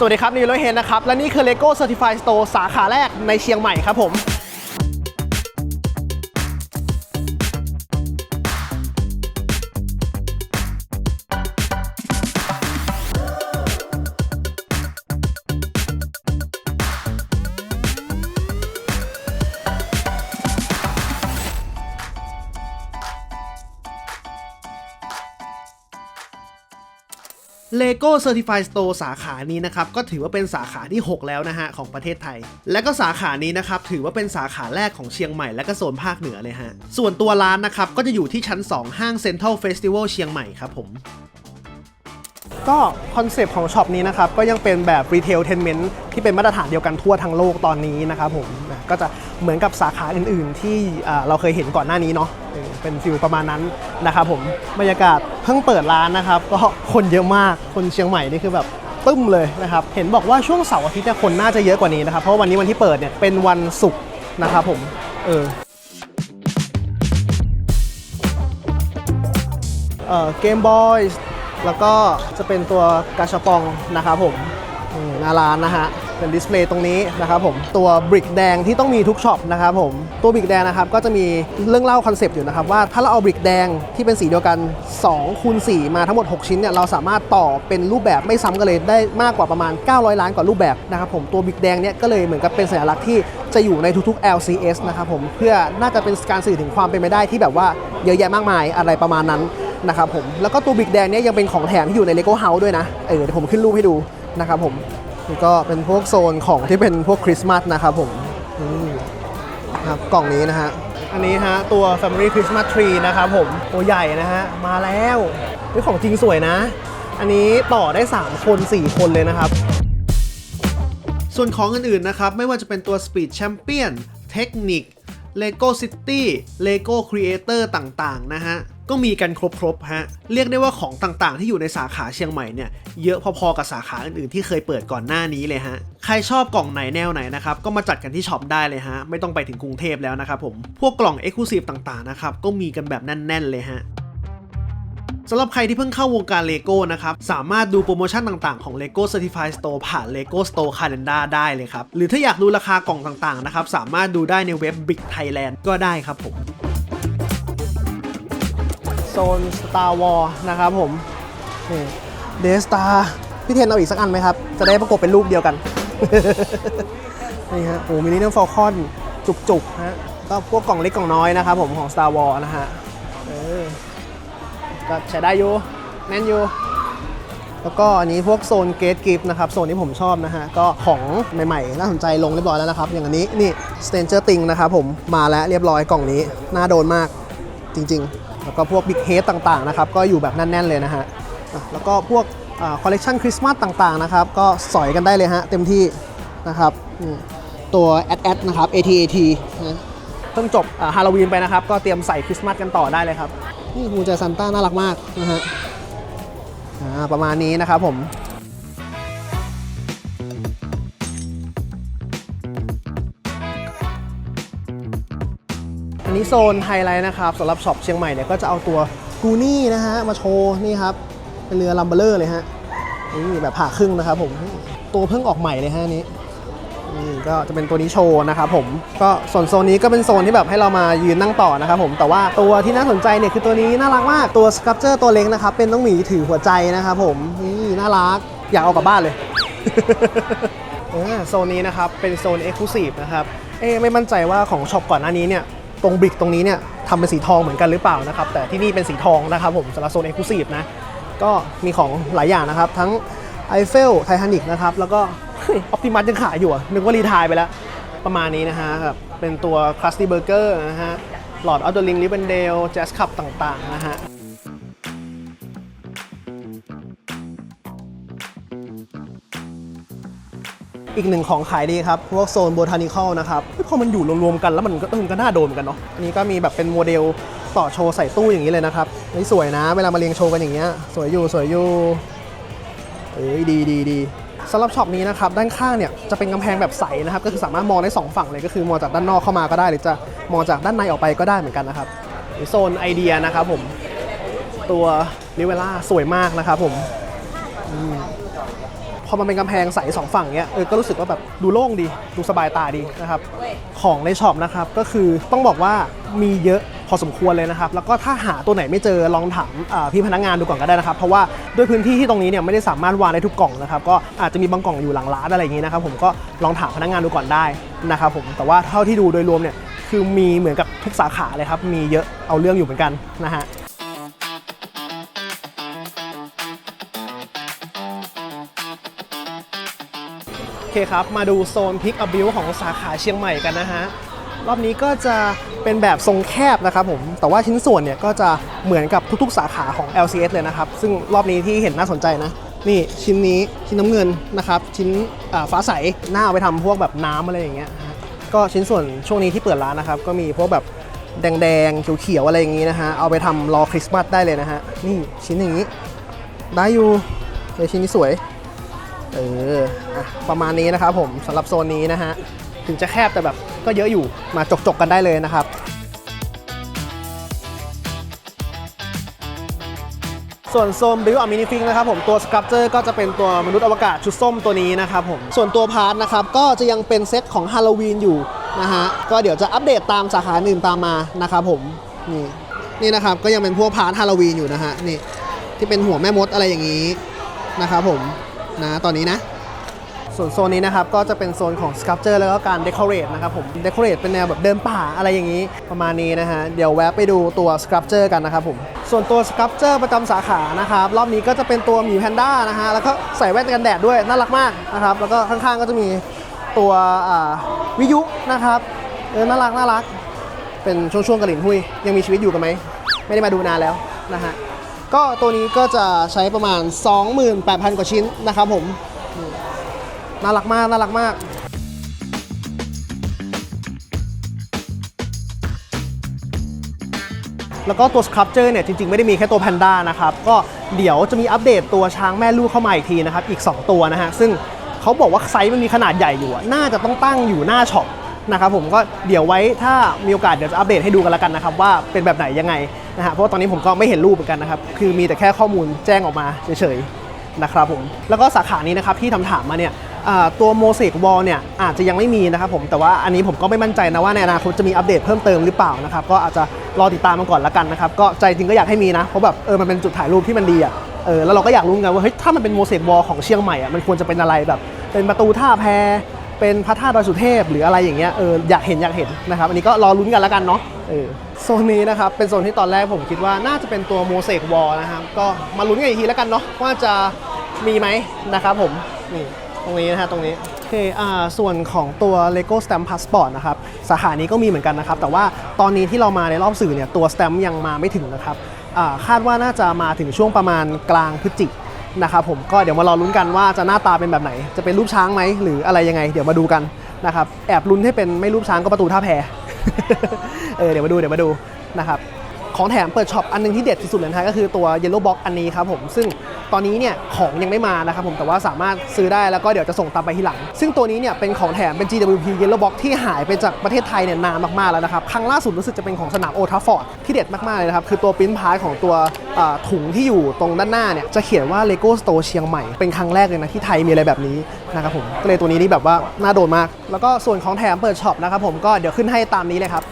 สวัสดีครับนิวโรเฮนนะครับ และนี่คือ LEGO Certified Store สาขาแรกในเชียงใหม่ครับผม Lego Certified Store สาขานี้นะครับก็ถือว่าเป็นสาขาที่ 6 แล้วนะฮะของประเทศไทย และก็สาขานี้นะครับถือว่าเป็นสาขาแรกของเชียงใหม่และก็โซนภาคเหนือเลยฮะส่วนตัวร้านนะครับก็จะอยู่ที่ชั้น 2 ห้าง Central Festival เชียงใหม่ครับผมก็คอนเซปต์ของช็อปนี้นะครับก็ยังเป็นแบบ Retail t e n m e n t ที่เป็นมาตรฐานเดียวกันทั่วทั้งโลกตอนนี้นะครับผมก็จะเหมือนกับสาขาอื่น ๆ ที่เราเคยเห็นก่อนหน้านี้เนาะ เป็นฟิลประมาณนั้นนะครับผมบรรยากาศเพิ่งเปิดร้านนะครับ ก็คนเยอะมากคนเชียงใหม่นี่คือแบบตึ้มเลยนะครับ เห็นบอกว่าช่วงเสาร์อาทิตย์คนน่าจะเยอะกว่านี้นะครับ เพราะวันนี้วันที่เปิดเนี่ยเป็นวันศุกร์นะครับผม เออเอ่อเกมบอยแล้วก็จะเป็นตัวกาชาปองนะครับผมอืมหน้าร้านนะฮะ เป็นดิสเพลย์ตรงนี้นะครับผมตัวบริกแดงที่ต้องมีทุกช็อปนะครับผมตัวบริกแดงนะครับก็จะมีเรื่องเล่าคอนเซปต์อยู่นะครับว่าถ้าเราเอาบริกแดงที่เป็นสีเดียวกัน2คูณ4มาทั้งหมด 6 ชิ้นเนี่ยเราสามารถต่อเป็นรูปแบบไม่ซ้ำกันเลยได้มากกว่าประมาณ 900 ล้านกว่ารูปแบบนะครับผมตัวบริกแดงเนี่ยก็เลยเหมือนกับเป็นสัญลักษณ์ที่จะอยู่ในทุกๆ LCS นะครับผมเพื่อน่าจะเป็นการสื่อถึงความเป็นไปได้ที่แบบว่าเยอะแยะมากมายอะไรประมาณนั้นนะครับผมแล้วก็ตัวบิ๊กแดงเนี่ยยังเป็นของแถมที่อยู่ใน LEGO House ด้วยนะ เออเดี๋ยวผมขึ้นรูปให้ดูนะครับผม นี่ก็เป็นพวกโซนของที่เป็นพวกคริสต์มาสนะครับผมครับกล่องนี้นะฮะ อันนี้ฮะ ตัว Family Christmas Tree นะครับผม ตัวใหญ่นะฮะ มาแล้วนี่ของจริงสวยนะ อันนี้ต่อได้ 3 คน 4 คนเลยนะครับ ส่วนของอื่นๆนะครับ ไม่ว่าจะเป็นตัว Speed Champion เทคนิค Lego City Lego Creator ต่างๆ นะฮะ ก็มีกันครบๆฮะ เรียกได้ว่าของต่างๆ ที่อยู่ในสาขาเชียงใหม่เนี่ย เยอะพอๆกับสาขาอื่นๆที่เคยเปิดก่อนหน้านี้เลยฮะ ใครชอบกล่องไหนแนวไหนนะครับ ก็มาจัดกันที่ช็อปได้เลยฮะ ไม่ต้องไปถึงกรุงเทพแล้วนะครับผม พวกกล่อง Exclusive ต่างๆนะครับ ก็มีกันแบบแน่น ๆ เลยฮะสำหรับใครที่เพิ่งเข้าวงการเลโก้นะครับ สามารถดูโปรโมชั่นต่างๆของ Lego Certified Store ผ่าน Lego Store Calendar ได้เลยครับ หรือถ้าอยากดูราคากล่องต่างๆนะครับ สามารถดูได้ในเว็บ Brick Thailand ก็ได้ครับผม โซน Star War นะครับผมเดสตาพี่เทนเอาอีกสักอันไหมครับ จะได้ประกบเป็นรูปเดียวกัน นี่ฮะโอ้มินิเนอร์ฟอลคอนจุกๆฮะก็พวกกล่องเล็กกล่องน้อยนะครับผมของ Star War นะฮะก็ใช้ได้อยู่แน่นอยู่แล้วก็อันนี้พวกโซนเกตกิฟต์นะครับ โซนที่ผมชอบนะฮะ ก็ของใหม่ๆ น่าสนใจลงเรียบร้อยแล้วนะครับ อย่างอันนี้ นี่ Stranger Things นะครับผมมาแล้วเรียบร้อยกล่องนี้ น่าโดนมากจริง ๆ แล้วก็พวกบิ๊กเฮดต่างๆนะครับก็อยู่แบบแน่นๆเลยนะฮะแล้วก็พวกคอลเลกชันคริสต์มาสต่างๆนะครับก็สอยกันได้เลยฮะเต็มที่นะครับตัวแอดแอดนะครับ ATAT นะเพิ่งจบฮาโลวีนไปนะครับ ก็เตรียมใส่คริสต์มาสกันต่อได้เลยครับ นี่มูเจซันต้าน่ารักมากนะฮะประมาณนี้นะครับผม นนี้โซนไฮไลท์นะครับสำหรับช็อปเชียงใหม่เนี่ยก็จะเอาตัวกูนี่นะฮะมาโชว์นี่ครับเป็นเรือลัมเบอร์เลอร์เลยฮะนี่แบบผ่าครึ่งนะครับผมตัวเพิ่งออกใหม่เลยฮะนี้นี่ก็จะเป็นตัวนี้โชว์นะครับผมก็ส่วนโซนนี้ก็เป็นโซนที่แบบให้เรามายืนนั่งต่อนะครับผมแต่ว่าตัวที่น่าสนใจเนี่ยคือตัวนี้น่ารักมากตัวสครับเจอร์ตัวเล็กนะครับเป็นน้องหมีถือหัวใจนะครับผมนี่น่ารักอยากเอากลับบ้านเลยโซนนี้นะครับเป็นโซน Exclusive นะครับเอ๊ไม่มั่นใจว่าของช็อปก่อนหน้านี้เนี่ย ตรงบริกตรงนี้เนี่ยทำเป็นสีทองเหมือนกันหรือเปล่านะครับ แต่ที่นี่เป็นสีทองนะครับผมสำหรับโซนเอ็กซ์คลูซีฟนะ ก็มีของหลายอย่างนะครับ ทั้งไอเฟลไททานิกนะครับ แล้วก็ออปติมัสยังขายอยู่นึกว่ารีทายไปแล้ว ประมาณนี้นะฮะครับเป็นตัวคลาสตี้เบอร์เกอร์นะฮะหลอดออโตลิงลิเบนเดลแจสคับต่างๆนะฮะ อีกหนึ่งของขายดีครับ พวกโซนโบทานิคอลนะครับพอมันอยู่รวมๆกันแล้วมันก็มันก็น่าโดนเหมือนกันเนาะอันนี้ก็มีแบบเป็นโมเดลต่อโชว์ใส่ตู้อย่างนี้เลยนะครับนี่สวยนะ เวลามาเรียงโชว์กันอย่างเงี้ยสวยอยู่สวยอยู่เอ้ยดีดีดีสำหรับช็อปนี้นะครับด้านข้างเนี่ยจะเป็นกำแพงแบบใสนะครับก็คือสามารถมองได้ 2 ฝั่งเลยก็คือมองจากด้านนอกเข้ามาก็ได้ หรือจะมองจากด้านในออกไปก็ได้เหมือนกันนะครับโซนไอเดียนะครับผมตัวนิเวล่าสวยมากนะครับผมม พอมันเป็นกำแพงใสสองฝั่งเนี้ยเออก็รู้สึกว่าแบบดูโล่งดี ดูสบายตาดีนะครับ ของในช็อปนะครับก็คือต้องบอกว่ามีเยอะพอสมควรเลยนะครับ แล้วก็ถ้าหาตัวไหนไม่เจอลองถามอ่าพี่พนักงานดูก่อนก็ได้นะครับ เพราะว่าด้วยพื้นที่ที่ตรงนี้เนี่ยไม่ได้สามารถวางได้ทุกกล่องนะครับ ก็อาจจะมีบางกล่องอยู่หลังร้านอะไรอย่างนี้นะครับ ผมก็ลองถามพนักงานดูก่อนได้นะครับผมแต่ว่าเท่าที่ดูโดยรวมเนี่ยคือมีเหมือนกับทุกสาขาเลยครับมีเยอะเอาเรื่องอยู่เหมือนกันนะฮะ เคครับ มาดูโซนพิกอัพบิวของสาขาเชียงใหม่กันนะฮะ รอบนี้ก็จะเป็นแบบทรงแคบนะครับผม แต่ว่าชิ้นส่วนเนี่ยก็จะเหมือนกับทุกๆ สาขาของ LCS เลยนะครับ ซึ่งรอบนี้ที่เห็นน่าสนใจนะ นี่ชิ้นนี้ชิ้นน้ำเงินนะครับ ชิ้นฟ้าใสหน้าเอาไปทำพวกแบบน้ำอะไรอย่างเงี้ยฮะก็ชิ้นส่วนช่วงนี้ที่เปิดร้านนะครับ ก็มีพวกแบบแดงๆเขียวๆอะไรอย่างงี้นะฮะ เอาไปทำรอคริสต์มาสได้เลยนะฮะ นี่ชิ้นอย่างนี้ ได้อยู่เฮ้ยชิ้นนี้สวย เอออะประมาณนี้นะครับผมสำหรับโซนนี้นะฮะ ถึงจะแคบแต่แบบก็เยอะอยู่มาจกๆกันได้เลยนะครับส่วนโซนบิวอะมินิฟิงนะครับผมตัวสครับเจอร์ก็จะเป็นตัวมนุษย์อวกาศชุดส้มตัวนี้นะครับผมส่วนตัวพาร์ทนะครับก็จะยังเป็นเซตของฮาโลวีนอยู่นะฮะก็เดี๋ยวจะอัปเดตตามสาขาอื่นตามมานะครับผมนี่นี่นะครับก็ยังเป็นพวกพาร์ทฮาโลวีนอยู่นะฮะนี่ที่เป็นหัวแม่มดอะไรอย่างนี้นะครับผม นะตอนนี้นะ ส่วนโซนนี้นะครับ ก็จะเป็นโซนของ sculpture แล้วก็การ decorate นะครับผม decorate เป็นแนวแบบเดินป่าอะไรอย่างนี้ประมาณนี้นะฮะเดี๋ยวแวะไปดูตัว sculpture กันนะครับผมส่วนตัว sculpture ประจำสาขานะครับรอบนี้ก็จะเป็นตัวหมีแพนด้านะฮะแล้วก็ใส่แว่นกันแดดด้วยน่ารักมากนะครับแล้วก็ข้างๆก็จะมีตัวอ่าวิยุนะครับเออน่ารักน่ารักเป็นช่วงๆกระหลินหุยยังมีชีวิตอยู่กันไหมไม่ได้มาดูนานแล้วนะฮะ ก็ตัวนี้ก็จะใช้ประมาณ 28,000 กว่าชิ้นนะครับผม น่ารักมาก น่ารักมากแล้วก็ตัวสครับเจอร์เนี่ยจริงๆ ไม่ได้มีแค่ตัวแพนด้านะครับ ก็เดี๋ยวจะมีอัปเดตตัวช้างแม่ลูกเข้ามาอีกทีนะครับ อีก 2 ตัวนะฮะ ซึ่งเขาบอกว่าไซส์มันมีขนาดใหญ่อยู่ น่าจะต้องตั้งอยู่หน้าช็อปนะครับผมก็เดี๋ยวไว้ถ้ามีโอกาสเดี๋ยวจะอัปเดตให้ดูกันแล้วกันนะครับ ว่าเป็นแบบไหนยังไง นะฮะเพราะว่าตอนนี้ผมก็ไม่เห็นรูปเหมือนกันนะครับ คือมีแต่แค่ข้อมูลแจ้งออกมาเฉยๆนะครับผม แล้วก็สาขานี้นะครับที่ทำถามมาเนี่ยตัวโมเสกวอลเนี่ยอาจจะยังไม่มีนะครับผมแต่ว่าอันนี้ผมก็ไม่มั่นใจนะว่าในอนาคตจะมีอัปเดตเพิ่มเติมหรือเปล่านะครับก็อาจจะรอติดตามมาก่อนละกันนะครับก็ใจจริงก็อยากให้มีนะเพราะแบบเออมันเป็นจุดถ่ายรูปที่มันดีอะเออแล้วเราก็อยากรู้ไงว่าเฮ้ยถ้ามันเป็นโมเสกวอลของเชียงใหม่อะมันควรจะเป็นอะไรแบบ เป็นประตูท่าแพ เป็นพระธาตุดอยสุเทพหรืออะไรอย่างเงี้ยเอออยากเห็นอยากเห็นนะครับอันนี้ก็รอลุ้นกันละกันเนาะเออโซนนี้นะครับเป็นโซนที่ตอนแรกผมคิดว่าน่าจะเป็นตัวโมเสกวอลนะครับก็มาลุ้นกันอีกทีแล้วกันเนาะว่าจะมีไหมนะครับผมนี่ตรงนี้นะฮะตรงนี้โอเคอ่าส่วนของตัว Lego Stamp Passport นะครับสาขานี้ก็มีเหมือนกันนะครับแต่ว่าตอนนี้ที่เรามาในรอบสื่อเนี่ยตัว Stamp ยังมาไม่ถึงนะครับอ่าคาดว่าน่าจะมาถึงช่วงประมาณกลางพฤศจิก นะครับผมก็เดี๋ยวมารอลุ้นกันว่าจะหน้าตาเป็นแบบไหน จะเป็นรูปช้างไหมหรืออะไรยังไง เดี๋ยวมาดูกันนะครับแอบลุ้นให้เป็นไม่รูปช้างก็ประตูท่าแพเออเดี๋ยวมาดูเดี๋ยวมาดูนะครับ ของแถมเปิดช็อปอันหนึงที่เด็ดที่สุดเลยนะฮะก็คือตัว Yellow Box อันนี้ครับผม ซึ่งตอนนี้เนี่ยของยังไม่มานะครับผมแต่ว่าสามารถซื้อได้แล้วก็เดี๋ยวจะส่งตามไปทีหลัง ซึ่งตัวนี้เนี่ยเป็นของแถมเป็น GWP Yellow Box ที่หายไปจากประเทศไทยเนี่ยนานมากๆแล้วนะครับครั้งล่าสุดรู้สึกจะเป็นของสนามโอทัฟฟอร์ดที่เด็ดมากๆเลยนะครับคือตัวปริ้นพาร์ทของตัวถุงที่อยู่ตรงด้านหน้าเนี่ยจะเขียนว่า Lego Store เชียงใหม่เป็นครั้งแรกเลยนะที่ไทยมีอะไรแบบนี้นะครับผมก็เลยตัวนี้นี่แบบว่าน่าโดนมาก แล้วก็ส่วนของแถมเปิดช็อปนะครับผมก็เดี๋ยวขึ้นให้ตามนี้เลยครับ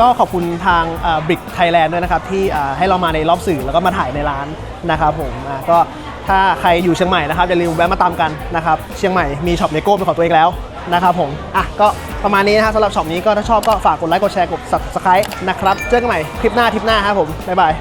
ก็ขอบคุณทางบริกไทยแลนด์ด้วยนะครับที่ให้เรามาในรอบสื่อแล้วก็มาถ่ายในร้านนะครับผมก็ถ้าใครอยู่เชียงใหม่นะครับอย่าลืมแวะมาตามกันนะครับเชียงใหม่มีช็อปเลโก้เป็นของตัวเองแล้วนะครับผมอะก็ประมาณนี้นะฮะสำหรับช็อปนี้ก็ถ้าชอบก็ฝากกดไลค์กดแชร์กด subscribe นะครับเจอกันใหม่คลิปหน้าทริปหน้าครับผมบ๊ายบาย